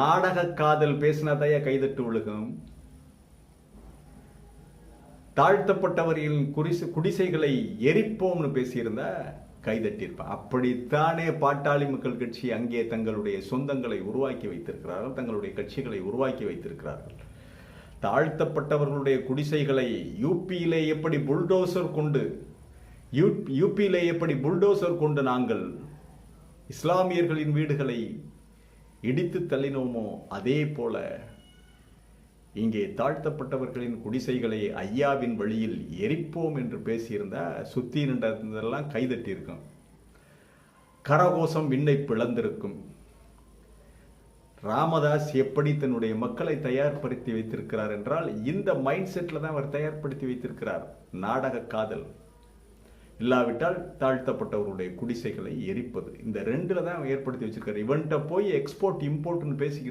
நாடக காதல் பேசினதைய கைதட்டு விழுகும் தாழ்த்தப்பட்டவர்களின் குடிசை குடிசைகளை எரிப்போம்னு பேசியிருந்தா கைதட்டியிருப்பான் அப்படித்தானே பாட்டாளி மக்கள் கட்சி அங்கே தங்களுடைய சொந்தங்களை உருவாக்கி வைத்திருக்கிறார்கள் தங்களுடைய கட்சிகளை உருவாக்கி வைத்திருக்கிறார்கள். தாழ்த்தப்பட்டவர்களுடைய குடிசைகளை யூபியிலே எப்படி புல்டோசர் கொண்டு யூ- யூபியிலே எப்படி புல்டோசர் கொண்டு நாங்கள் இஸ்லாமியர்களின் வீடுகளை இடித்து தள்ளினோமோ அதே போல இங்கே தாழ்த்தப்பட்டவர்களின் குடிசைகளை ஐயாவின் வழியில் எரிப்போம் என்று பேசியிருந்தால் சுத்தி நின்றதெல்லாம் கைதட்டியிருக்கும். கரகோஷம் விண்ணை பிளந்திருக்கும். ராமதாஸ் எப்படி தன்னுடைய மக்களை தயார்படுத்தி வைத்திருக்கிறார் என்றால் இந்த மைண்ட் செட்டில் தான் அவர் தயார்படுத்தி வைத்திருக்கிறார். நாடக காதல். இல்லாவிட்டால் தாழ்த்தப்பட்டவருடைய குடிசைகளை எரிப்பது. இந்த ரெண்டுல தான் ஏற்படுத்தி வச்சிருக்காரு. இவன்கிட்ட போய் எக்ஸ்போர்ட் இம்போர்ட்னு பேசிக்கிட்டு